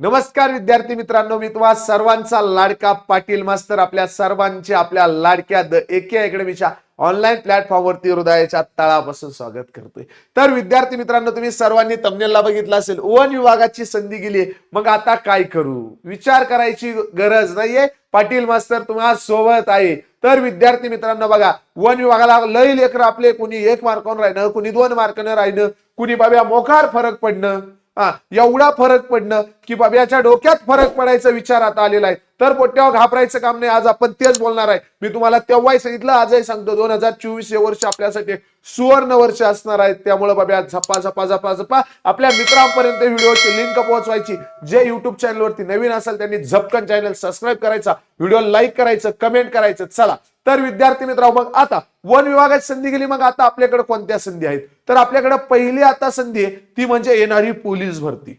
नमस्कार विद्यार्थी मित्रांनो मी तुम्हा सर्वांचा लाडका पाटील मास्तर आपल्या सर्वांचे आपल्या लाडक्या द एके अकॅडमीच्या ऑनलाईन प्लॅटफॉर्मवरती हृदयाच्या तळापासून स्वागत करतोय. तर विद्यार्थी मित्रांनो तुम्ही सर्वांनी तमनेलला बघितलं असेल वन विभागाची संधी गेली मग आता काय करू? विचार करायची गरज नाहीये. पाटील मास्तर तुम्हाला सोबत आहे. तर विद्यार्थी मित्रांनो बघा वन विभागाला लई लेकर आपले कुणी एक मार्कावर राहणं कुणी दोन मार्कानं राहणं कुणी बाब्या मोकार फरक पडणं. हा एवढा फरक पडणं की बाब्याच्या डोक्यात फरक पडायचा विचार आता आलेला आहे. तर पोट्यावर घाबरायचं काम नाही. आज आपण तेच बोलणार आहे. मी तुम्हाला तेव्हाही सांगितलं आजही सांगतो. दोन हजार चोवीस हे वर्ष आपल्यासाठी सुवर्ण वर्ष असणार आहे. त्यामुळे बाब्या झपा झपा झपा झपा आपल्या मित्रांपर्यंत व्हिडिओची लिंक पोहोचवायची. जे युट्यूब चॅनलवरती नवीन असेल त्यांनी झपकन चॅनल सबस्क्राईब करायचा व्हिडिओ लाईक करायचं कमेंट करायचं चला. तर विद्यार्थी मित्र मग आता वन विभागात संधी गेली मग आता आपल्याकडे कोणत्या संधी आहेत? तर आपल्याकडे पहिली आता संधी आहे ती म्हणजे येणारी पोलीस भरती.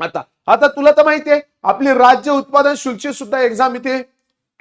आता आता तुला तर माहितीये आपली राज्य उत्पादन शुल्कची सुद्धा एक्झाम इथे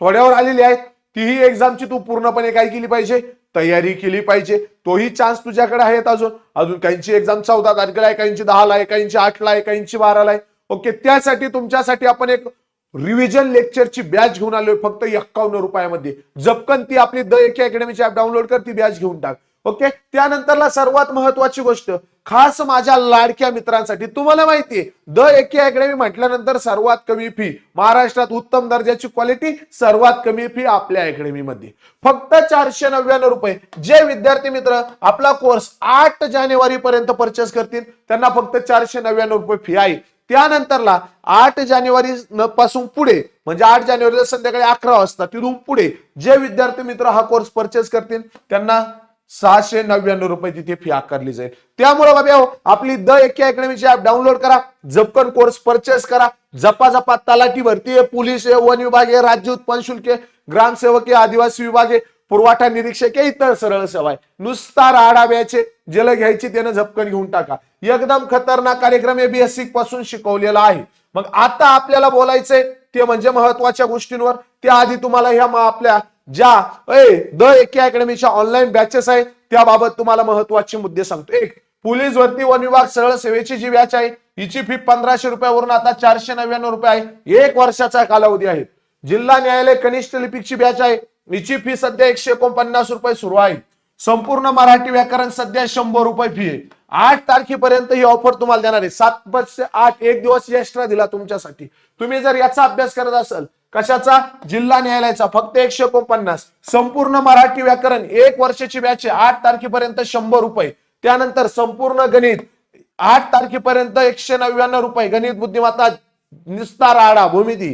थोड्यावर आलेली आहे तीही एक्झामची तू पूर्णपणे काय केली पाहिजे? तयारी केली पाहिजे. तोही चान्स तुझ्याकडे आहेत अजून. अजून काहींची एक्झाम चौदा तारखेला आहे काहींची दहाला आहे काहींची आठला आहे काहींची बाराला आहे. ओके त्यासाठी तुमच्यासाठी आपण एक रिव्हिजन लेक्चरची बॅच घेऊन आलोय फक्त एक्कावन्न रुपयामध्ये. जपकन ती आपली द एके अकॅडमीची ऍप डाउनलोड कर ती बॅच घेऊन टाक. ओके? त्यानंतरला सर्वात महत्वाची गोष्ट खास माझ्या लाडक्या मित्रांसाठी तुम्हाला माहितीये द एके अकॅडमी म्हटल्यानंतर सर्वात कमी फी महाराष्ट्रात उत्तम दर्जाची क्वालिटी सर्वात कमी फी आपल्या अकॅडमीमध्ये फक्त चारशे नव्याण्णव रुपये. जे विद्यार्थी मित्र आपला कोर्स आठ जानेवारी पर्यंत परचेस करतील त्यांना फक्त चारशे नव्याण्णव रुपये फी आहे. त्यानंतरला आठ जानेवारी पासून पुढे म्हणजे आठ जानेवारीला संध्याकाळी अकरा वाजता तिथून पुढे जे विद्यार्थी मित्र हा कोर्स परचेस करतील त्यांना सहाशे नव्याण्णव रुपये तिथे फी आकारली जाईल. त्यामुळे बाबा हो, आपली द एके अकॅडमीची ऍप डाउनलोड करा जपकन कोर्स परचेस करा जपा जपा तलाठी भरती आहे पोलीस आहे वन विभाग आहे राज्य उत्पन्न शुल्क आहे ग्रामसेवक आहे आदिवासी विभाग आहे पुरवठा निरीक्षक आहे इतर सरळ सेवा आहे. नुसता राडाव्याचे जल ज्याला घ्यायची त्यानं झपकन घेऊन टाका. एकदम खतरनाक कार्यक्रम एबीएससी पासून शिकवलेला आहे. मग आता आपल्याला बोलायचंय ते म्हणजे महत्त्वाच्या गोष्टींवर. त्याआधी तुम्हाला ह्या आपल्या ज्या ए द एके अकॅडमीच्या ऑनलाईन बॅचेस आहेत त्याबाबत तुम्हाला महत्त्वाचे मुद्दे सांगतो. एक पोलीस भरती वन विभाग सरळ सेवेची जी बॅच आहे हिची फी पंधराशे रुपयावरून आता चारशे नव्याण्णव रुपये आहे. एक वर्षाचा कालावधी आहे. जिल्हा न्यायालय कनिष्ठ लिपिकची बॅच आहे. हिची फी सध्या एकशे एकोणपन्नास रुपये सुरू आहे. संपूर्ण मराठी व्याकरण सध्या शंभर रुपये फी आहे. आठ तारखेपर्यंत ही ऑफर तुम्हाला देणार आहे. सात पाच ते आठ एक दिवस एक्स्ट्रा दिला तुमच्यासाठी. तुम्ही जर याचा अभ्यास करत असाल कशाचा? जिल्हा न्यायालयाचा. फक्त एकशे एकोणपन्नास. संपूर्ण मराठी व्याकरण एक वर्षाची बॅच आहे. आठ तारखेपर्यंत शंभर रुपये. त्यानंतर संपूर्ण गणित आठ तारखेपर्यंत एकशे नव्याण्णव रुपये. गणित बुद्धिमत्ता निस्तार आडा भूमिती.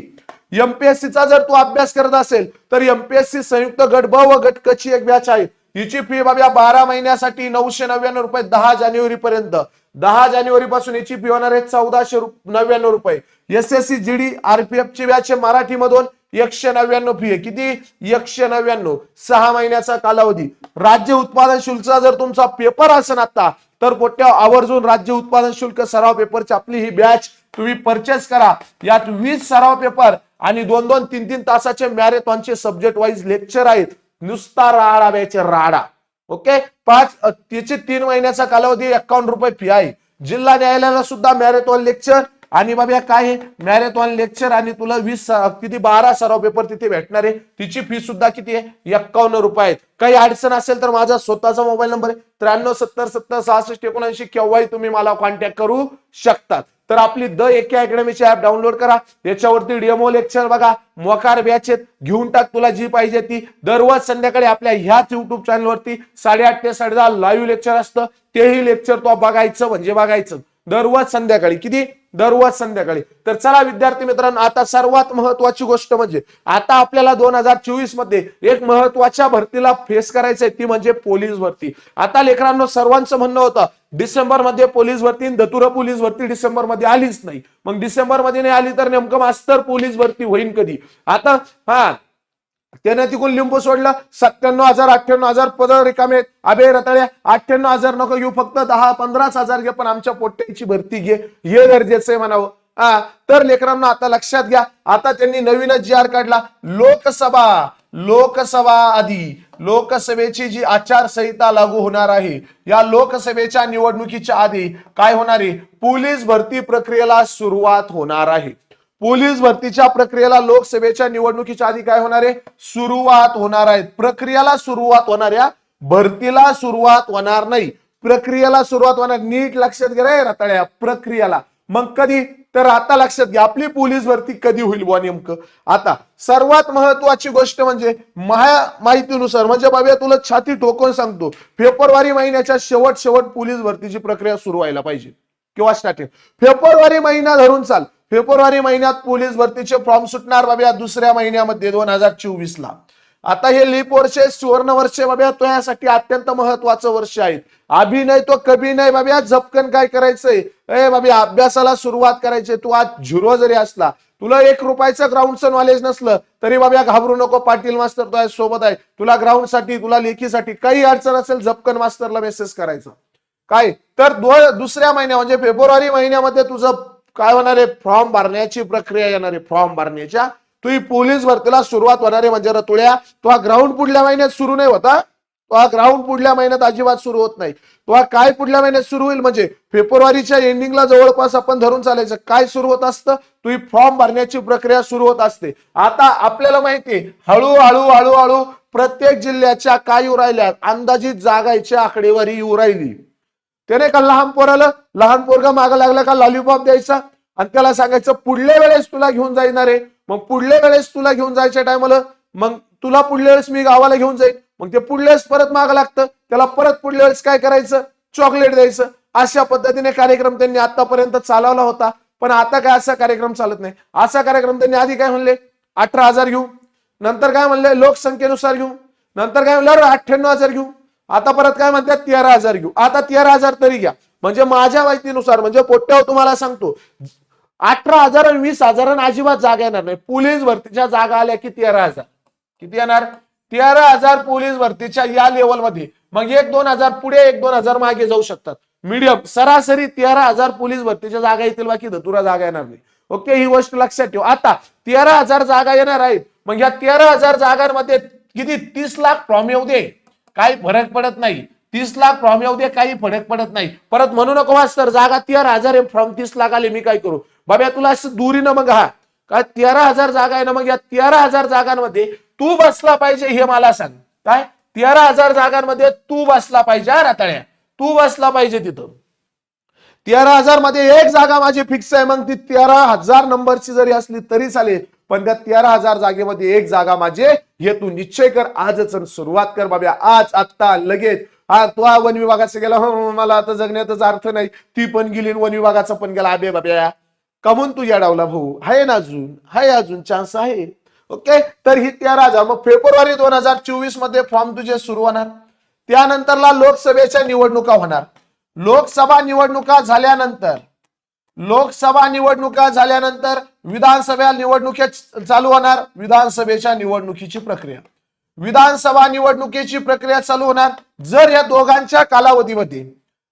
एमपीएससीचा जर तू अभ्यास करत असेल तर एमपीएससी संयुक्त गट ब व गट कची एक बॅच आहे. हिची फी बाबा बारा महिन्यासाठी नऊशे नव्याण्णव रुपये दहा जानेवारी पर्यंत दहा जानेवारी पासून याची फी होणार आहे चौदाशे नव्याण्णव रुपये. S S C GD RPF ची व्याज मराठी मराठीमधून एकशे नव्याण्णव फी आहे. किती? एकशे नव्याण्णव. सहा महिन्याचा कालावधी. राज्य उत्पादन शुल्कचा जर तुमचा पेपर असेल आता तर पोट्या आवर्जून राज्य उत्पादन शुल्क सराव पेपरची आपली ही बॅच तुम्ही परचेस करा. यात वीस सराव पेपर आणि दोन दोन तीन तीन तासाचे मॅरेथॉनचे सब्जेक्ट वाईज लेक्चर आहेत. नुसता राडा बॅचे राडा. ओके? पाच त्याचे तीन महिन्याचा कालावधी एक्कावन्न रुपये फी आहे. जिल्हा न्यायालयाला सुद्धा मॅरेथॉन लेक्चर आणि बाबा काय आहे? मॅरेथॉन लेक्चर आणि तुला वीस किती बारा सराव पेपर तिथे भेटणार आहे. तिची फी सुद्धा किती आहे? एक्कावन्न रुपये आहेत. काही अडचण असेल तर माझा स्वतःचा मोबाईल नंबर आहे. त्र्याण्णव सत्तर सत्तर सहासष्ट एकोणऐंशी केव्हाही तुम्ही मला कॉन्टॅक्ट करू शकतात. तर आपली द एके अकॅडमीची ऍप डाउनलोड करा. त्याच्यावरती डेमो लेक्चर बघा. मोकार बॅच आहेत. घेऊन टाक तुला जी पाहिजे ती. दररोज संध्याकाळी आपल्या ह्याच युट्यूब चॅनलवरती साडेआठ ते साडेदहा लाईव्ह लेक्चर असतं. तेही लेक्चर तो बघायचं म्हणजे बघायचं. दररोज संध्याकाळी. किती? दररोज संध्याकाळी. तर चला विद्यार्थी मित्रांनो आता सर्वात महत्वाची गोष्ट म्हणजे आता आपल्याला दोन हजार चोवीसमध्ये एक महत्त्वाच्या भरतीला फेस करायचंय ती म्हणजे पोलीस भरती. आता लेकरांनो सर्वांचं म्हणणं होतं डिसेंबरमध्ये पोलीस भरती आणि दतुरा पोलीस भरती डिसेंबरमध्ये आलीच नाही. मग डिसेंबरमध्ये नाही आली तर नेमकं मास्तर पोलीस भरती होईल कधी? आता हा त्याने तिकडून लिंबू सोडलं. सत्त्याण्णव हजार अठ्ठ्याण्णव हजार पद रिकामे अभे रताळ्या अठ्ठ्याण्णव हजार नको घेऊ फक्त दहा पंधराच हजार घे पण आमच्या पोट्ट्याची भरती घे. हे गरजेचं आहे म्हणावं. हा तर लेकरांना आता लक्षात घ्या. आता त्यांनी नवीनच जी आर काढला. लोकसभा लोकसभा आधी लोकसभेची जी आचारसंहिता लागू होणार आहे या लोकसभेच्या निवडणुकीच्या आधी काय होणार आहे? पोलीस भरती प्रक्रियेला सुरुवात होणार आहे. पोलीस भरतीच्या प्रक्रियेला लोकसभेच्या निवडणुकीच्या आधी काय होणार आहे? सुरुवात होणार आहे. प्रक्रियेला सुरुवात होणाऱ्या भरतीला सुरुवात होणार नाही. प्रक्रियेला सुरुवात होणार. नीट लक्षात घ्या रताळ्या. प्रक्रियेला. मग कधी? तर आता लक्षात घ्या. आपली पोलीस भरती कधी होईल बुवा नेमकं? आता सर्वात महत्वाची गोष्ट म्हणजे माया माहितीनुसार म्हणजे बाबा तुला छाती ठोकून सांगतो फेब्रुवारी महिन्याच्या शेवट शेवट पोलीस भरतीची प्रक्रिया सुरू व्हायला पाहिजे. किंवा स्टार्टिंग फेब्रुवारी महिना धरून चाल. फेब्रुवारी महिन्यात पोलीस भरतीचे फॉर्म सुटणार बाब्या दुसऱ्या महिन्यामध्ये दोन हजार चोवीस ला आता हे लीप वर्ष सुवर्ण वर्ष बाब्या तो यासाठी अत्यंत महत्वाचं वर्ष आहे. अभिनय तो कभी नाही बाब्या झपकन काय करायचंय? ए बाबा अभ्यासाला सुरुवात करायची तू आज झिरो जरी असला तुला एक रुपयाचं ग्राउंडचं नॉलेज नसलं तरी बाब्या घाबरू नको पाटील मास्तर तो आहे सोबत आहे. तुला ग्राउंडसाठी तुला लेखीसाठी काही अडचण असेल झपकन मास्तरला मेसेज करायचा. काय? तर दुसऱ्या महिन्या म्हणजे फेब्रुवारी महिन्यामध्ये तुझं काय होणार आहे? फॉर्म भरण्याची प्रक्रिया येणार आहे फॉर्म भरण्याच्या. तुही पोलीस भरतीला सुरुवात होणार आहे म्हणजे रतुळ्या तो हा ग्राउंड पुढल्या महिन्यात सुरू नाही होता. तो हा ग्राउंड पुढल्या महिन्यात अजिबात सुरू होत नाही. तो हा काय पुढल्या महिन्यात सुरू होईल म्हणजे? फेब्रुवारीच्या एंडिंगला जवळपास आपण धरून चालायचं. काय सुरू होत असतं? तुही फॉर्म भरण्याची प्रक्रिया सुरू होत असते. आता आपल्याला माहिती आहे, हळूहळू हळूहळू प्रत्येक जिल्ह्याच्या काय येऊ राहिल्या अंदाजित जागायच्या आकडेवारी येऊ राहिली त्याने का लहान पोराला लहान पोरगा मागं लागला का लॉलीपॉप द्यायचा? आणि त्याला सांगायचं पुढल्या वेळेस तुला घेऊन जाणार आहे मग पुढल्या वेळेस तुला घेऊन जायच्या टायमाला मग तुला पुढल्या वेळेस मी गावाला घेऊन जाईन. मग ते पुढल्या वेळेस परत मागं लागतं. त्याला परत पुढल्या वेळेस काय करायचं? चॉकलेट द्यायचं. अशा पद्धतीने कार्यक्रम त्यांनी आतापर्यंत चालवला होता. पण आता काय असा कार्यक्रम चालत नाही. असा कार्यक्रम त्यांनी आधी काय म्हणले? अठरा हजार घेऊ. नंतर काय म्हणले? लोकसंख्येनुसार घेऊ. नंतर काय म्हणलं? अठ्ठ्याण्णव हजार घेऊ. आता परत काय म्हणतात तेरा हजार घेऊ. आता तेरा हजार तरी घ्या. म्हणजे माझ्या माहितीनुसार म्हणजे पोट्ट्यावर तुम्हाला सांगतो अठरा हजार आणि वीस हजार आणि अजिबात जागा येणार नाही. पोलीस भरतीच्या जागा आल्या की तेरा हजार. किती येणार? तेरा हजार पोलीस भरतीच्या या लेवलमध्ये मग एक दोन हजार पुढे एक दोन हजार मागे जाऊ शकतात. मीडियम सरासरी तेरा हजार पोलीस भरतीच्या जागा येतील बाकी धतुरा जागा येणार नाही. ओके ही गोष्ट लक्षात ठेव. आता तेरा हजार जागा येणार आहेत. मग या तेरा हजार जागांमध्ये किती? तीस लाख फॉर्म येऊ दे. काही फरक पडत नाही. तीस लाख फॉर्म येऊ दे काही फरक पडत नाही. परत म्हणू नको सर जागा तेरा हजार आहे फॉर्म तीस लाख आले मी काय करू? बाबा तुला असं दुरीनं मग हा. काय तेरा हजार जागा आहे ना मग या तेरा हजार जागांमध्ये तू बसला पाहिजे हे मला सांग. काय? तेरा हजार जागांमध्ये तू बसला पाहिजे हा राताळ्या. तू बसला पाहिजे तिथं. तेरा हजारमध्ये एक जागा माझी फिक्स आहे मग ती तेरा हजार नंबरची जरी असली तरी चालेल. पण त्या तेरा हजार जागेमध्ये एक जागा माझे. हे तू निश्चय कर आजच सुरुवात कर बाब्या आज आत्ता लगेच. हा तो हा वन विभागाचा गेला. हो मला आता जगण्याचाच अर्थ नाही. ती पण गेली वन विभागाचा पण गेला. अबे बाब्या कमून तू येडावला भाऊ. आहे ना अजून. आहे अजून. चान्स आहे. ओके तर ही त्या राजा मग फेब्रुवारी दोन हजार चोवीसमध्ये फॉर्म तुझे सुरू होणार. त्यानंतरला लोकसभेच्या निवडणुका होणार. लोकसभा निवडणुका झाल्यानंतर लोकसभा निवडणुका झाल्यानंतर विधानसभा निवडणुकी चालू होणार विधानसभेच्या निवडणुकीची प्रक्रिया. विधानसभा निवडणुकीची प्रक्रिया चालू होणार जर या दोघांच्या कालावधीमध्ये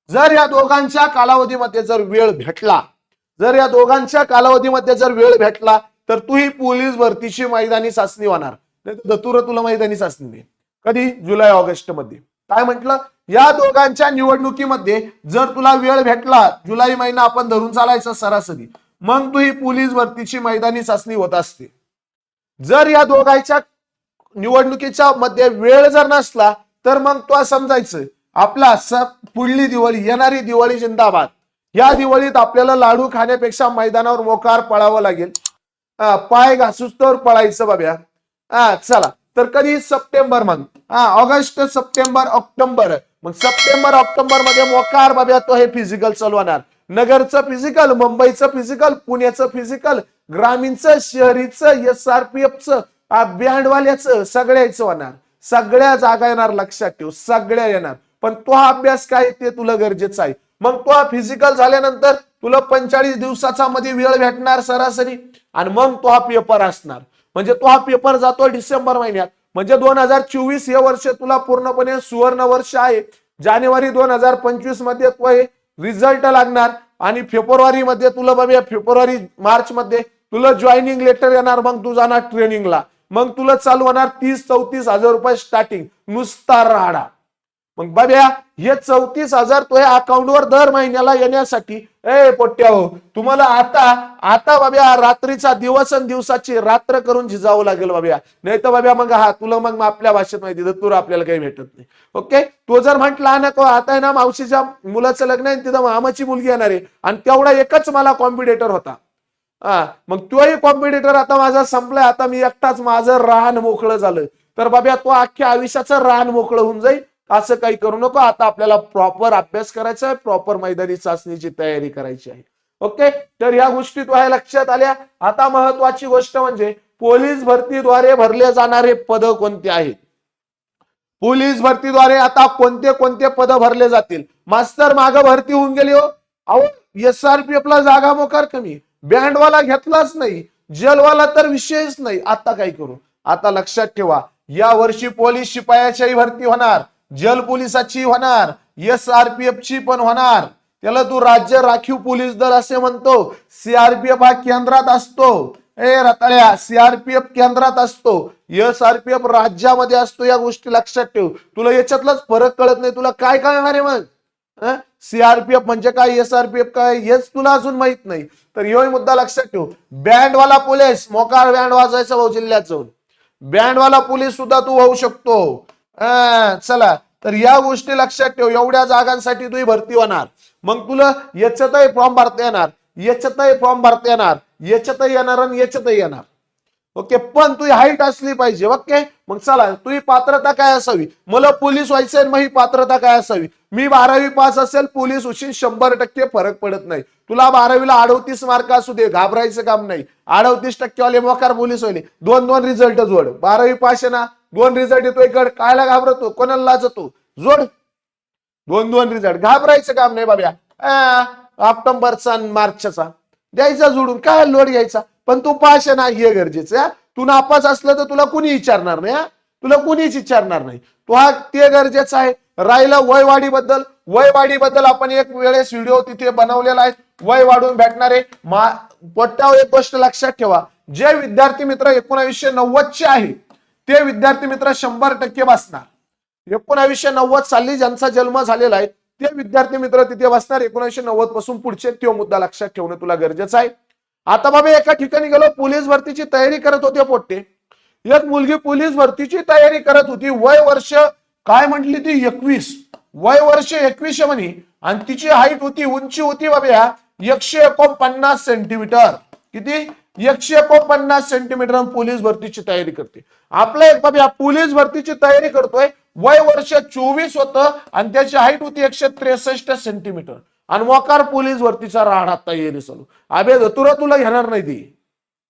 जर या दोघांच्या कालावधीमध्ये जर वेळ भेटला जर या दोघांच्या कालावधीमध्ये जर वेळ भेटला तर तूही पोलीस भरतीची मैदानी चाचणी होणार. नाही तर दतुर तुला मैदानी चाचणी दे. कधी? जुलै ऑगस्टमध्ये काय म्हटलं? या दोघांच्या निवडणुकीमध्ये जर तुला वेळ भेटला जुलै महिना आपण धरून चालायचा सरासरी मग तू ही पोलीस भरतीची मैदानी चाचणी होत असते. जर या दोघांच्या निवडणुकीच्या मध्ये वेळ जर नसला तर मग तो समजायचं आपला स पुढली दिवाळी येणारी दिवाळी जिंदाबाद. या दिवाळीत आपल्याला लाडू खाण्यापेक्षा मैदानावर मोकार पळावं लागेल. हा, पाय घासूस तर पळायचं बाब्या. हा चला. तर कधी? सप्टेंबर मग. हा ऑगस्ट सप्टेंबर ऑक्टोबर. मग सप्टेंबर ऑक्टोबरमध्ये मोकार बाब्या तो हे फिजिकल चालू होणार. नगरचं फिजिकल मुंबईचं फिजिकल पुण्याचं फिजिकल ग्रामीणचं शहरीचं एस आर पी एफचं बँडवाल्याचं सगळ्याचं होणार. सगळ्या जागा येणार लक्षात ठेव. सगळ्या येणार. पण तो हा अभ्यास काय? ते तुला गरजेचं आहे. मग तो हा फिजिकल झाल्यानंतर तुला पंचाळीस दिवसाचा मध्ये वेळ भेटणार सरासरी. आणि मग तो हा पेपर असणार. म्हणजे तो हा पेपर जातो डिसेंबर महिन्यात. म्हणजे दोन हजार चोवीस हे वर्ष तुला पूर्णपणे सुवर्ण वर्ष आहे. जानेवारी दोन हजार पंचवीसमध्ये तो हे रिझल्ट लागणार आणि फेब्रुवारी मध्ये तुला बघूया फेब्रुवारी मार्च मध्ये तुला जॉईनिंग लेटर येणार मग तू जाणार ट्रेनिंगला मग तुला चालू होणार तीस चौतीस हजार रुपये स्टार्टिंग नुसता राडा. मग बाब्या हे चौतीस हजार तो या अकाउंटवर दर महिन्याला येण्यासाठी. ए पोट्या हो तुम्हाला आता आता बाब्या रात्रीचा दिवस आणि दिवसाची रात्र करून झिजावं लागेल बाब्या. नाही तर बाब्या मग हा तुला मग आपल्या भाषेत माहिती तर तुला आपल्याला काही भेटत नाही. ओके? तो जर म्हटला नको आता आहे ना मावशीच्या मुलाचं लग्न आहे तिथं मामाची मुलगी येणार आहे. आणि तेवढा एकच मला कॉम्पिटेटर होता. हा मग तोही कॉम्पिटेटर आता माझा संपलाय आता मी एकटाच माझं रान मोकळं झालं. तर बाब्या तो अख्ख्या आयुष्याचं रान मोकळं होऊन जाईल. असं काही करू नको. आता आपल्याला प्रॉपर अभ्यास करायचा आहे. प्रॉपर मैदानी चाचणीची तयारी करायची आहे. ओके तर या गोष्टी तुम्हाला लक्षात आल्या. आता महत्वाची गोष्ट म्हणजे पोलीस भरतीद्वारे भरले जाणारे पद कोणते आहेत? पोलीस भरतीद्वारे आता कोणते कोणते पद भरले जातील? मास्तर माग भरती होऊन गेली हो. अहो एस आर पी आपला जागा मोकार कमी. बँडवाला घेतलाच नाही. जेलवाला तर विषयच नाही. आता काय करू? आता लक्षात ठेवा. या वर्षी पोलीस शिपायाच्याही भरती होणार. जल पोलिसाची होणार एस आर पी एफ ची पण होणार. त्याला तू राज्य राखीव पोलीस दल असे म्हणतो. सीआरपीएफ हा केंद्रात असतो. ए रताळ्या सीआरपीएफ केंद्रात असतो. एस आर पी एफ राज्यामध्ये असतो या गोष्टी लक्षात ठेव. तुला याच्यातलाच फरक कळत नाही. तुला काय कळणार आहे मग? सीआरपीएफ म्हणजे काय? एस आर पी एफ काय? हेच तुला अजून माहीत नाही. तर ह्योही मुद्दा लक्षात ठेव. बँडवाला पोलीस मोकार बँड वाजायचा भाऊ जिल्ह्यात जाऊन बँडवाला पोलीस सुद्धा तू होऊ शकतो. चला. तर या गोष्टी लक्षात ठेव. एवढ्या जागांसाठी तुझी भरती होणार. मग तुला याच्यातही फॉर्म भरता येणार. याच्यातही फॉर्म भरता येणार. याच्यातही येणार आणि याच्यातही येणार. ओके? पण तुझी हाईट असली पाहिजे ओके? मग चला तुझी पात्रता काय असावी? मला पोलीस व्हायचंय मग ही पात्रता काय असावी? मी बारावी पास असेल पोलीस होशील शंभर टक्के फरक पडत नाही. तुला बारावीला अडवतीस मार्क असू दे घाबरायचं काम नाही. अडवतीस टक्केवाले मोकार पोलीस होईल. दोन दोन रिझल्ट जोड. बारावी पास आहे ना दोन रिझल्ट येतोय गड. कायला घाबरतो? कोणाला लाजतो? जोड. दोन दोन रिझल्ट घाबरायचं काम नाही बाब्या. अं, ऑक्टोबरचा आणि मार्चचा. द्यायचा जोडून. काय लोड घ्यायचा? पण तू पाश आहे ना हे गरजेचं आहे, हा. तू नापास असलं तर तुला कुणी विचारणार नाही हा. तुला कुणीच विचारणार नाही. तो हा ते गरजेचं आहे. राहिला वयवाढी बद्दल बद्दल आपण एक वेळेस व्हिडिओ तिथे बनवलेला आहे. वय वाढून भेटणारे. मा पट्ट्यावर एक गोष्ट लक्षात ठेवा. जे विद्यार्थी मित्र एकोणावीसशे नव्वदचे आहे ते विद्यार्थी मित्र शंभर टक्के बसणार. एकोणावीसशे नव्वद साली ज्यांचा जन्म झालेला आहे ते विद्यार्थी मित्र तिथे बसणार. एकोणीसशे नव्वदपासून पुढचे तो मुद्दा लक्षात ठेवणं तुला गरजेचं आहे. आता बाबा एका ठिकाणी गेलो पोलीस भरतीची तयारी करत होते पोट्टे. एक मुलगी पोलीस भरतीची तयारी करत होती. वय वर्ष काय म्हटली ती? एकवीस. वय वर्ष एकवीस म्हणे. आणि तिची हाईट होती उंची होती बाबा एकशे एकोणपन्नास सेंटीमीटर किती? एकशे एकोणपन्नास सेंटीमीटर पोलीस भरतीची तयारी करते. आपला एक बाबी पोलीस भरतीची तयारी करतोय. वय वर्ष चोवीस होतं आणि त्याची हाईट होती एकशे त्रेसष्ट सेंटीमीटर आणि मोकार पोलीस भरतीचा आता तयारी चालू. अबे धतुरा तुला घेणार नाही ती.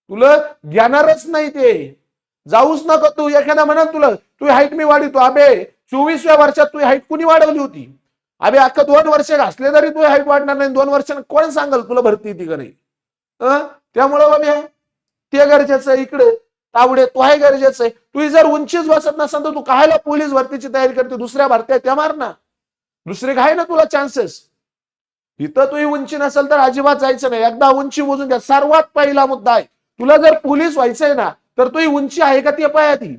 तुला घेणारच नाही ते. जाऊच नको तू. एखादा म्हणा तुला तू हाईट मी वाढितो अबे चोवीसव्या वर्षात तू हाईट कुणी वाढवली होती? अबे अख्खा दोन वर्ष घासले तरी तू हाईट वाढणार नाही. दोन वर्षांनी कोण सांगाल तुला भरती येते का नाही? अं? त्यामुळं बाबा ते गरजेचं आहे इकडे. तावडे तो आहे गरजेचं आहे. तुझी जर उंचीच बसत नसेल तर तू कायला पोलीस भरतीची तयारी करते? दुसऱ्या भरत्या त्या मार ना. दुसरे काय ना तुला चान्सेस इथं तुही उंची नसेल तर अजिबात जायचं नाही. एकदा उंची मोजून घ्या. सर्वात पहिला मुद्दा आहे. तुला जर पोलीस व्हायचंय ना तर तुझी उंची आहे का ती पाय ती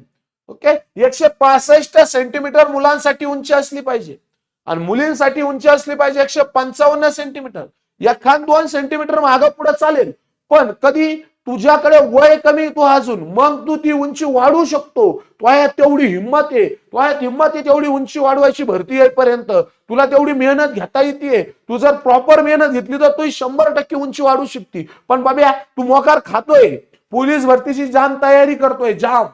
ओके? एकशे पासष्ट सेंटीमीटर मुलांसाठी उंची असली पाहिजे. आणि मुलींसाठी उंची असली पाहिजे एकशे पंचावन्न सेंटीमीटर एखाद दोन सेंटीमीटर मागं पुढे चालेल. पण कधी तुझ्याकडे वय कमी तू अजून. मग तू ती उंची वाढू शकतो. तुझ्यात तेवढी हिंमत आहे. तुझ्यात हिंमत आहे तेवढी उंची वाढवायची भरती येईपर्यंत. तुला तेवढी मेहनत घेता येते तू जर प्रॉपर मेहनत घेतली तर तू शंभर टक्के उंची वाढू शकते. पण बाब्या तू मोकार खातोय. पोलीस भरतीची जाम तयारी करतोय. जाम.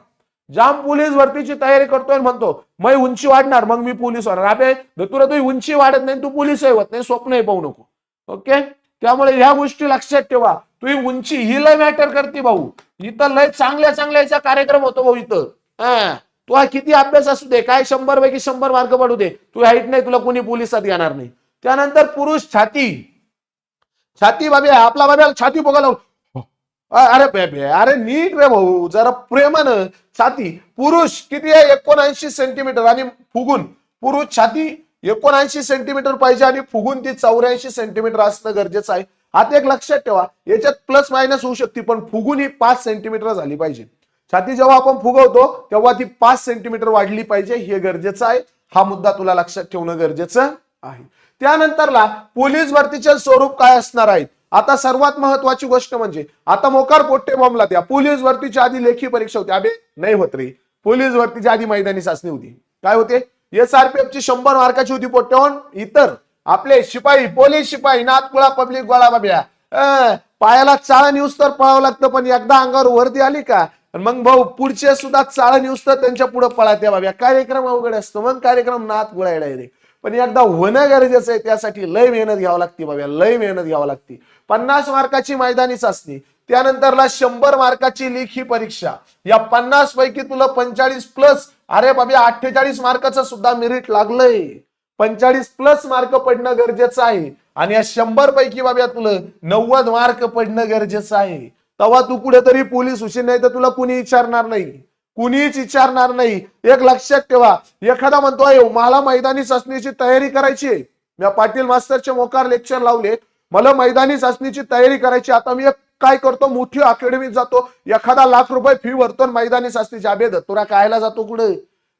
जाम पोलीस भरतीची तयारी करतोय म्हणतो मग उंची वाढणार. मग मी पोलीस होणार. अबे तुला तुझी उंची वाढत नाही. तू पोलीसही होत नाही. स्वप्नही पाहू नको. ओके? त्यामुळे ह्या गोष्टी लक्षात ठेवा. तुझी उंची ही लय मॅटर करते भाऊ. इथं लय चांगल्या चांगल्याचा कार्यक्रम होतो भाऊ इथं. हा. तू हा किती अभ्यास असू दे काय शंभर पैकी शंभर मार्क पडू दे तू हाईट नाही तुला कोणी पोलिसात घेणार नाही. त्यानंतर पुरुष छाती. छाती बाबी आपला बाबी छाती बघायला अरे बेबे अरे नीट रे भाऊ जरा प्रेमानं छाती. पुरुष किती आहे? एकोणऐंशी सेंटीमीटर आणि फुगून. पुरुष छाती एकोणऐंशी सेंटीमीटर पाहिजे आणि फुगून ती चौऱ्याऐंशी सेंटीमीटर असणं गरजेचं आहे. आता एक लक्षात ठेवा याच्यात प्लस मायनस होऊ शकते पण फुगून ही पाच सेंटीमीटर झाली पाहिजे. छाती जेव्हा आपण फुगवतो तेव्हा ती पाच सेंटीमीटर वाढली पाहिजे हे गरजेचं आहे. हा मुद्दा तुला लक्षात ठेवणं गरजेचं आहे. त्यानंतरला पोलीस भरतीचे स्वरूप काय असणार आहेत? आता सर्वात महत्वाची गोष्ट म्हणजे आता मोकार पोट्टे बॉम्बला त्या पोलीस भरतीच्या आधी लेखी परीक्षा होती. अबे नाही होत रे. पोलीस भरतीच्या आधी मैदानी चाचणी होती. काय होते? एसआरपीएफची शंभर मार्काची होती पोट्टेहून. इतर आपले शिपाई पोलीस शिपाई नाथपुळा पब्लिक गोळा बाब्या. पायाला चाळण न्यूज तर पळावं लागतं पण एकदा अंगावर वर्दी आली का मग भाऊ पुढचे सुद्धा चाळण न्यूज तर त्यांच्या पुढे पळात्या बाब्या. कार्यक्रम अवघड असतो मग कार्यक्रम नात गुळायला रे पण एकदा होणं गरजेचं आहे त्यासाठी लय मेहनत घ्यावं लागते बाब्या लय मेहनत घ्यावं लागते. पन्नास मार्काची मैदानी चाचणी त्यानंतरला शंभर मार्काची लेखी परीक्षा. या पन्नास पैकी तुला पंचाळीस प्लस अरे बाबी अठ्ठेचाळीस मार्काचं सुद्धा मेरिट लागलंय. पंचाळीस प्लस मार्क पडणं गरजेचं आहे. आणि या शंभर पैकी बाबा तुला नव्वद मार्क पडणं गरजेचं आहे. तेव्हा तू कुठेतरी पोलीस उशीर नाही तर तुला कुणी विचारणार नाही. कुणीच विचारणार नाही. एक लक्षात ठेवा. एखादा म्हणतो आहे मला मैदानी चाचणीची तयारी करायची आहे. मी पाटील मास्तरचे मोकार लेक्चर लावले. मला मैदानी चाचणीची तयारी करायची. आता मी एक काय करतो मोठी अकॅडमीत जातो. एखादा लाख रुपये फी भरतो मैदानी चाचणीची अभेद तुला कायला जातो कुठे?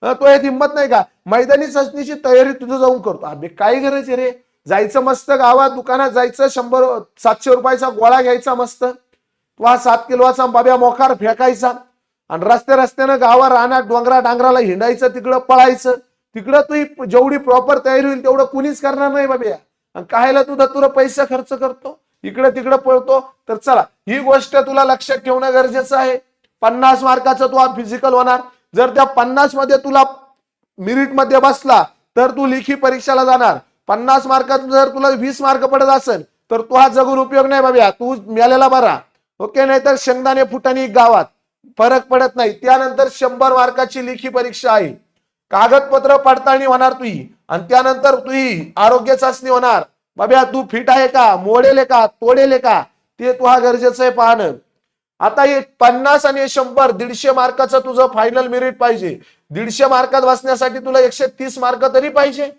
तो यात हिंमत नाही का? मैदानी चाचणीची तयारी तुझं जाऊन करतो. अबे काय गरज रे? जायचं मस्त गावात दुकानात जायचं शंभर सातशे रुपयाचा गोळा घ्यायचा मस्त. तो हा सात किलोचा बाब्या मोकार फेकायचा. आणि रस्ते रस्त्यानं गावा रानात डोंगरा डांगराला हिंडायचं तिकडं पळायचं. तिकडं तू जेवढी प्रॉपर तयारी होईल तेवढं कुणीच करणार नाही बाब्या. आणि कायला तू तुला पैसा खर्च करतो? इकडे तिकडे पळतो? तर चला ही गोष्ट तुला लक्षात ठेवणं गरजेचं आहे. पन्नास मार्काचं तू फिजिकल होणार. जर त्या पन्नासमध्ये तुला मिरिटमध्ये बसला तर तू लिखी परीक्षेला जाणार. पन्नास मार्कात जर तुला वीस मार्क पडत असेल तर तू हा जगून उपयोग नाही बाबा तू मिळालेला बरा. ओके? नाही तर शेंगदाणे फुटाणी गावात. फरक पडत नाही. त्यानंतर शंभर मार्काची लेखी परीक्षा आहे. कागदपत्र पडताळणी होणार तुही. आणि त्यानंतर तुही आरोग्य चाचणी होणार. बाब्या तू फिट आहे का? मोडेल का? तोडेल का? ते तू गरजेचं आहे पाहणं. आता हे पन्नास आणि शंभर दीडशे मार्काचं तुझं फायनल मेरिट पाहिजे. दीडशे मार्कात वाचण्यासाठी तुला एकशे तीस मार्क तरी पाहिजे.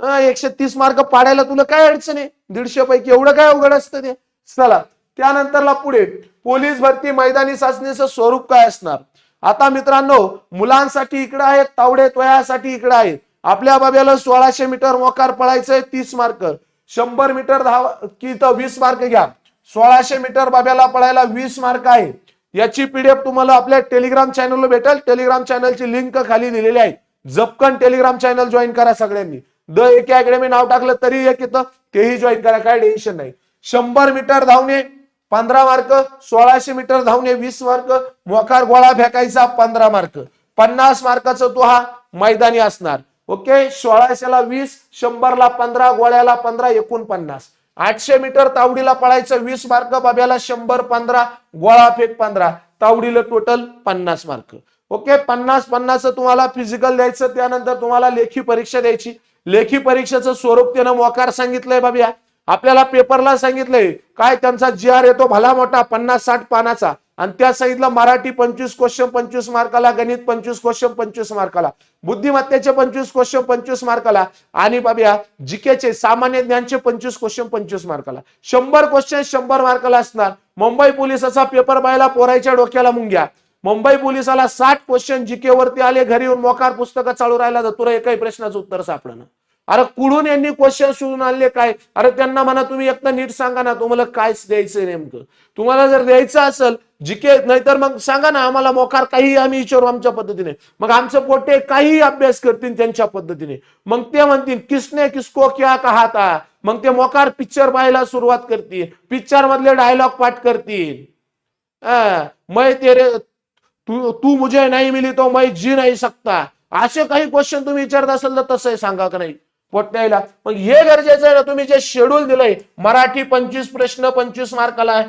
एकशे तीस मार्क पाडायला तुला काय अडचण आहे? दीडशे पैकी एवढं काय अवघड असतं ते? चला त्यानंतरला पुढे. पोलीस भरती मैदानी चाचणीचं स्वरूप काय असणार? आता मित्रांनो मुलांसाठी इकडे आहेत तावडे त्वयासाठी इकडे आहेत. आपल्या बाब्याला सोळाशे मीटर मोकार पळायचंय तीस मार्क. शंभर मीटर धाव कि वीस मार्क घ्या. सोळाशे मीटर बाब्याला पळायला वीस मार्क आहे. याची पीडीएफ तुम्हाला आपल्या टेलिग्राम चॅनलला भेटेल. टेलिग्राम चॅनलची लिंक खाली दिलेली आहे. जपकन टेलिग्राम चॅनल जॉईन करा सगळ्यांनी. द एके अकॅडमी नाव टाकलं तरी एक येतं. तेही जॉईन करा. काय टेन्शन नाही. शंभर मीटर धावणे पंधरा मार्क. सोळाशे मीटर धावणे वीस मार्क. मोकार गोळा फेकायचा पंधरा मार्क. पन्नास मार्काचं तो हा मैदानी असणार. ओके? सोळाशेला वीस शंभरला पंधरा गोळ्याला पंधरा एकूण पन्नास आठशे मीटर तावडीला पळायचं वीस मार्क बाब्याला शंभर पंधरा गोळा फेक पंधरा. तावडीला टोटल पन्नास मार्क. ओके पन्नास पन्नास तुम्हाला फिजिकल द्यायचं त्यानंतर तुम्हाला लेखी परीक्षा द्यायची. लेखी परीक्षेचं स्वरूप त्यानं मोकार सांगितलंय बाब्या. आपल्याला पेपरला सांगितलंय काय त्यांचा जी आर येतो भला मोठा पन्नास साठ पानाचा. आणि त्या साईडला मराठी पंचवीस क्वेश्चन पंचवीस मार्काला गणित पंचवीस क्वेश्चन पंचवीस मार्काला बुद्धिमत्तेचे पंचवीस क्वेश्चन पंचवीस मार्काला आणि बाब्या जिकेचे सामान्य ज्ञानचे पंचवीस क्वेश्चन पंचवीस मार्काला. शंभर क्वेश्चन शंभर मार्काला असणार. मुंबई पोलिसाचा पेपर बायला पोरायच्या डोक्याला मुंग्या. मुंबई पोलिसाला साठ क्वेश्चन जीके वरती आले घरी येऊन मोकार पुस्तकं चालू राहिला तर तुला एकही प्रश्नाचं उत्तर सापडणं. अरे कुठून यांनी क्वेश्चन शोधून आणले काय? अरे त्यांना म्हणा तुम्ही एक तर नीट सांगा ना तुम्हाला काय द्यायचंय नेमकं? तुम्हाला जर द्यायचं असेल जिके नाहीतर मग सांगा ना आम्हाला मोकार काही आम्ही विचारू आमच्या पद्धतीने. मग आमचं पोटे काही अभ्यास करतील त्यांच्या पद्धतीने. मग ते म्हणतील किसने किसको क्या कहा था? मग ते मोकार पिक्चर पाहायला सुरुवात करतील. पिक्चर मधले डायलॉग पाठ करतील. मै तेरे तू तू मुझे नाही मिली तो मै जी नाही सकता. असे काही क्वेश्चन तुम्ही विचारत असेल तर तसं सांगा का नाही? पोट्याला. मग हे गरजेचं आहे ना तुम्ही जे शेड्यूल दिलंय मराठी पंचवीस प्रश्न पंचवीस मार्काला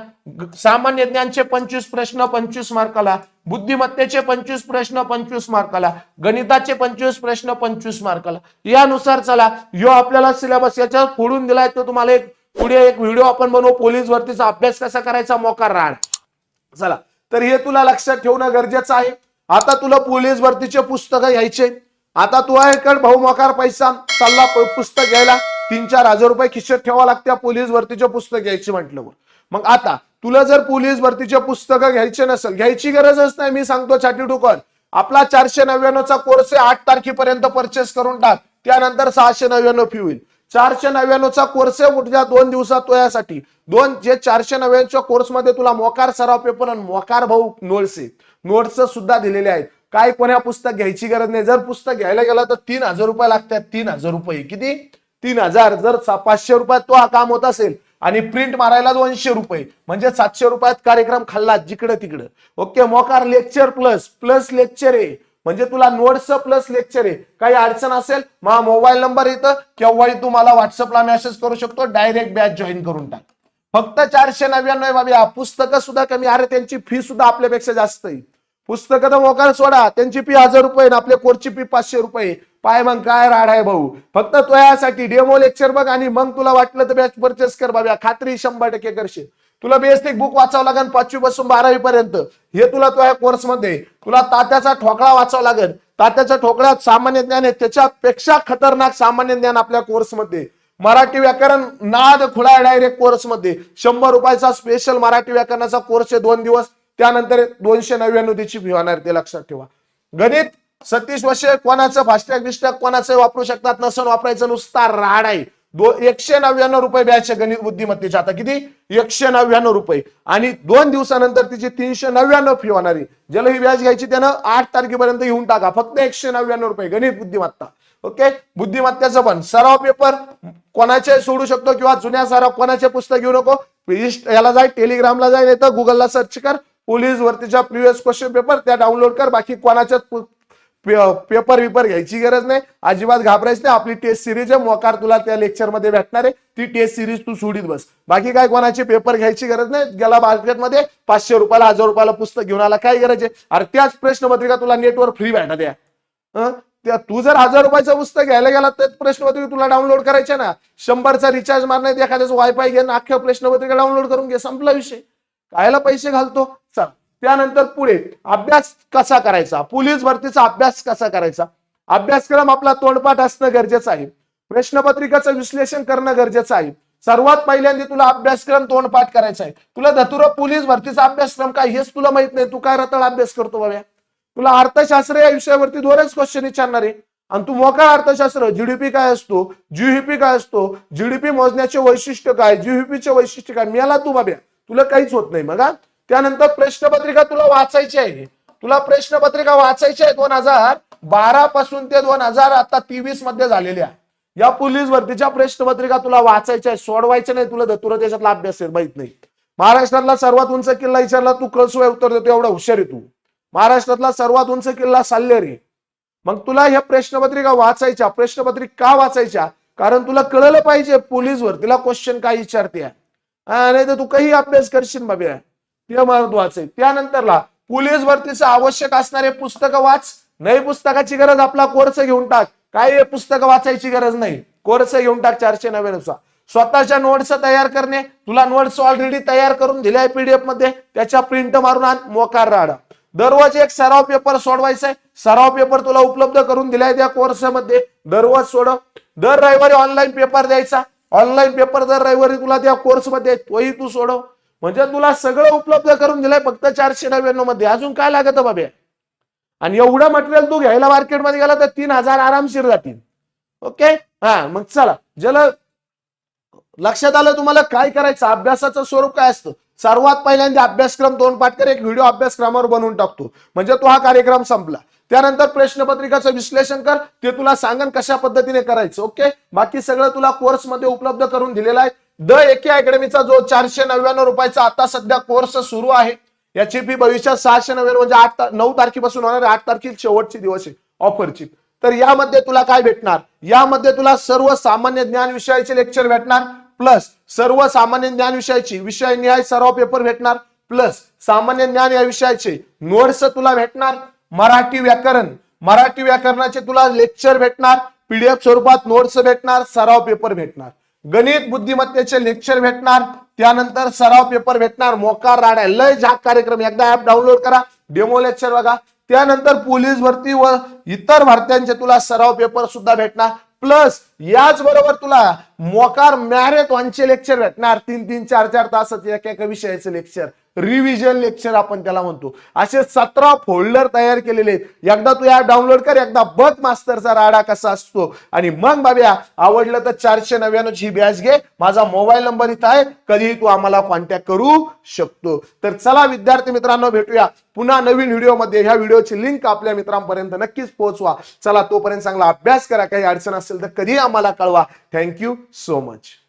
सामान्य ज्ञानचे पंचवीस प्रश्न पंचवीस मार्काला बुद्धिमत्तेचे पंचवीस प्रश्न पंचवीस मार्काला गणिताचे पंचवीस प्रश्न पंचवीस मार्काला. यानुसार चला यो आपल्याला सिलेबस याच्यावर फोडून दिलाय तो तुम्हाला एक पुढे एक व्हिडिओ आपण बनवू पोलीस भरतीचा अभ्यास कसा करायचा मोका राहण चला तर हे तुला लक्षात ठेवणं गरजेचं आहे. आता तुला पोलीस भरतीचे पुस्तकं घ्यायचे आता तू आहे कड भाऊ मोकार पैसा चालला पुस्तक घ्यायला. तीन चार हजार रुपये खिशात ठेवा लागत्या पोलीस भरतीचे पुस्तक घ्यायची म्हटलं मग आता तुला जर पोलीस भरतीचे पुस्तकं घ्यायचे नसेल घ्यायची गरजच नाही मी सांगतो छाटी टुकन आपला चारशे नव्याण्णवचा कोर्स आहे आठ तारखेपर्यंत परचेस करून टाक. त्यानंतर सहाशे नव्याण्णव फी होईल. चारशे नव्याण्णवचा कोर्स आहे उठल्या दोन दिवसात तो यासाठी दोन जे चारशे नव्याण्णवच्या कोर्समध्ये तुला मोकार सराव पेपर आणि मोकार भाऊ नोट्स आहे. नोट्स सुद्धा दिलेले आहेत. काय कोण्या पुस्तक घ्यायची गरज नाही. जर पुस्तक घ्यायला गेला तर तीन हजार रुपये लागतात. तीन हजार रुपये. किती? तीन हजार. जर पाचशे रुपयात तो हा काम होत असेल आणि प्रिंट मारायला दोनशे रुपये म्हणजे सातशे रुपयात कार्यक्रम खाल्ला जिकडं तिकडं. ओके मोकार लेक्चर प्लस प्लस लेक्चर आहे म्हणजे तुला नोट्स प्लस लेक्चर आहे काही अडचण असेल मा मोबाईल नंबर येतं केव्हाही तू मला व्हॉट्सअपला मेसेज करू शकतो. डायरेक्ट बॅच जॉईन करून टाक. फक्त चारशे नव्याण्णव बाबी. पुस्तकं सुद्धा कमी. अरे त्यांची फी सुद्धा आपल्यापेक्षा जास्त आहे. पुस्तकं तर मोकार सोडा. त्यांची फी हजार रुपये आणि आपल्या कोर्सची फी पाचशे रुपये. पाय मग काय राड आहे भाऊ. फक्त तो यासाठी डेमो लेक्चर बघ आणि मग तुला वाटलं तर बॅच परचेस कर बाबा. खात्री शंभर टक्के करशील. तुला बेसिक बुक वाचावं लागेल पाचवी पासून बारावी पर्यंत. हे तुला तो या कोर्समध्ये तुला तात्याचा ठोकळा वाचावा लागेल तात्याच्या ठोकळ्यात सामान्य ज्ञान आहे. त्याच्यापेक्षा खतरनाक सामान्य ज्ञान आपल्या कोर्समध्ये मराठी व्याकरण नाद खुळा डायरेक्ट कोर्समध्ये शंभर रुपयाचा स्पेशल मराठी व्याकरणाचा कोर्स आहे दोन दिवस. त्यानंतर दोनशे नव्याण्णव त्याची फी होणार ते लक्षात ठेवा. गणित सत्तीस वर्षे कोणाचं फास्टॅग बिस्टॅग कोणाचं वापरू शकतात नसन वापरायचं नुसता राड आहे दो एकशे नव्याण्णव रुपये ब्याचे गणित बुद्धिमत्तेचे. आता किती? एकशे नव्याण्णव रुपये. आणि दोन दिवसानंतर तिची तीनशे नव्याण्णव फी होणार. आहे ज्याला ही व्याज घ्यायची त्यानं आठ तारखेपर्यंत घेऊन टाका. फक्त एकशे नव्याण्णव रुपये. गणित बुद्धिमत्ता. ओके? बुद्धिमत्तेचं पण. सराव पेपर. कोणाचे सोडू शकतो किंवा जुन्या सराव कोणाचे पुस्तक घेऊ नको? याला जाय टेलिग्रामला जाय नाही तर गुगलला सर्च कर. पोलीस वरतीच्या प्रिव्हियस क्वेश्चन पेपर त्या डाउनलोड कर. बाकी कोणाच्याच पेपर विपर घ्यायची गरज नाही. अजिबात घाबरायचं नाही. आपली टेस्ट सिरीज आहे. मोकार तुला त्या लेक्चरमध्ये भेटणार आहे. ती टेस्ट सिरीज तू सोडीत बस. बाकी काय कोणाचे पेपर घ्यायची गरज नाही. गेला मार्केटमध्ये पाचशे रुपयाला हजार रुपयाला पुस्तक घेऊन आला. काय गरज आहे? अरे त्याच प्रश्नपत्रिका तुला नेटवर फ्री भेटणार द्या त्या तू जर हजार रुपयाचं पुस्तक घ्यायला गेला तर प्रश्नपत्रिका तुला डाउनलोड करायचे ना. शंभरचा रिचार्ज मारण्यात एखाद्याचं वायफाय घे अख्ख्या प्रश्नपत्रिका डाउनलोड करून घे. संपला विषय. कायला पैसे घालतो? चल. त्यानंतर पुढे अभ्यास कसा करायचा? पोलीस भरतीचा अभ्यास कसा करायचा? अभ्यासक्रम आपला तोंडपाठ असणं गरजेचं आहे. प्रश्नपत्रिकाचं विश्लेषण करणं गरजेचं आहे. सर्वात पहिल्यांदा तुला अभ्यासक्रम तोंडपाठ करायचा आहे. तुला धतुरा पोलीस भरतीचा अभ्यासक्रम काय? हेच तुला माहीत नाही. तू काय रताळ अभ्यास करतो बाबा तुला अर्थशास्त्र या विषयावरती दोनच क्वेश्चन विचारणार आहे. आणि तू मोका अर्थशास्त्र जीडीपी काय असतो? जीडीपी काय असतो? जीडीपी मोजण्याचे वैशिष्ट्य काय? जीडीपीचे वैशिष्ट्य काय? मिळाला तू बाब्या. तुला काहीच होत नाही. मग त्यानंतर प्रश्नपत्रिका तुला वाचायची आहे. तुला प्रश्नपत्रिका वाचायची आहे दोन हजार बारा पासून ते दोन हजार आता तेवीसमध्ये झालेल्या. या पोलीस भरतीच्या प्रश्नपत्रिका तुला वाचायच्या आहे सोडवायच्या नाही तुला. तुला त्याच्यातला अभ्यास आहे, माहीत नाही. महाराष्ट्रातला सर्वात उंच किल्ला विचारला तू कळसुय उत्तर देतो एवढा हुशार आहे तू. महाराष्ट्रातला सर्वात उंच किल्ला साल्लेरी मग तुला ह्या प्रश्नपत्रिका वाचायच्या. प्रश्नपत्रिका का वाचायच्या? कारण तुला कळलं पाहिजे पोलीस भरतीला क्वेश्चन काय विचारते? नाही तर तू काही अभ्यास करशील बाबा ते महत्वाचं आहे. त्यानंतरला पोलीस भरतीचं आवश्यक असणारे पुस्तक वाच. नाही पुस्तकाची गरज आपला कोर्स घेऊन टाक. काही पुस्तक वाचायची गरज नाही. कोर्स घेऊन टाक चारशे नव्याण्णवचा. स्वतःच्या नोट्स तयार करणे. तुला नोट्स ऑलरेडी तयार करून दिल्या पीडीएफमध्ये. त्याच्या प्रिंट मारून आण मोकार राडा. दररोज एक सराव पेपर सोडवायचा आहे सराव पेपर तुला उपलब्ध करून दिलाय त्या कोर्समध्ये दररोज सोडव. दर रविवारी ऑनलाईन पेपर द्यायचा. ऑनलाईन पेपर दर रविवारी तुला त्या कोर्समध्ये तोही तू सोडव. म्हणजे तुला सगळं उपलब्ध करून दिलंय फक्त चारशे नव्याण्णवमध्ये. अजून काय लागत बाबे? आणि एवढं मटेरियल तू घ्यायला मार्केटमध्ये गेला तर तीन हजार आरामशीर जातील. ओके हा मग चला. ज्याला लक्षात आलं तुम्हाला काय करायचं अभ्यासाचं स्वरूप काय असतं? सर्वात पहिल्यांदा अभ्यासक्रम दोन पाटकर एक व्हिडिओ अभ्यासक्रमावर बनवून टाकतो. म्हणजे तो हा कार्यक्रम संपला. त्यानंतर प्रश्नपत्रिकाचं विश्लेषण कर ते तुला सांगन कशा पद्धतीने करायचं ओके बाकी सगळं तुला कोर्समध्ये उपलब्ध करून दिलेलं आहे. द एके अकॅडमीचा जो चारशे नव्याण्णव रुपयाचा आता सध्या कोर्स सुरू आहे. याची फी भविष्यात सहाशे नव्याण्णव म्हणजे आठ नऊ तारखेपासून होणार आठ तारखे शेवटचे दिवस आहे ऑफरची तर यामध्ये तुला काय भेटणार? यामध्ये तुला सर्व सामान्य ज्ञान विषयाचे लेक्चर भेटणार प्लस सर्व सामान्य ज्ञान विषयाची विषय निहाय सराव पेपर भेटणार प्लस सामान्य ज्ञान या विषयाचे नोट्स तुला भेटणार मराठी व्याकरण. मराठी व्याकरणाचे तुला लेक्चर भेटणार पीडीएफ स्वरूपात नोट्स भेटणार सराव पेपर भेटणार. गणित बुद्धिमत्तेचे लेक्चर भेटणार त्यानंतर सराव पेपर भेटणार मोकार राडा लय झाक कार्यक्रम. एकदा ऍप डाउनलोड करा डेमो लेक्चर बघा. त्यानंतर पोलीस भरती व इतर भरत्यांचे तुला सराव पेपर सुद्धा भेटणार. प्लस याच बरोबर तुला मोकार मॅरेथॉनचे लेक्चर भेटणार. तीन तीन चार चार तासाचे एका एका विषयाचे लेक्चर रिव्हिजन लेक्चर आपण त्याला म्हणतो. असे सतरा फोल्डर तयार केलेले आहेत. एकदा तू ऍप डाउनलोड कर एकदा बघ मास्तरचा राडा कसा असतो. आणि मग बाब्या आवडलं तर चारशे नव्याण्णव ही बॅच घे. माझा मोबाईल नंबर इथं आहे. कधीही तू आम्हाला कॉन्टॅक्ट करू शकतो. तर चला विद्यार्थी मित्रांनो भेटूया. पुन्हा नवीन व्हिडिओमध्ये ह्या व्हिडिओची लिंक आपल्या मित्रांपर्यंत नक्कीच पोहोचवा. चला तोपर्यंत चांगला अभ्यास करा. काही अडचण असेल तर कधी आम्हाला कळवा. Thank you so much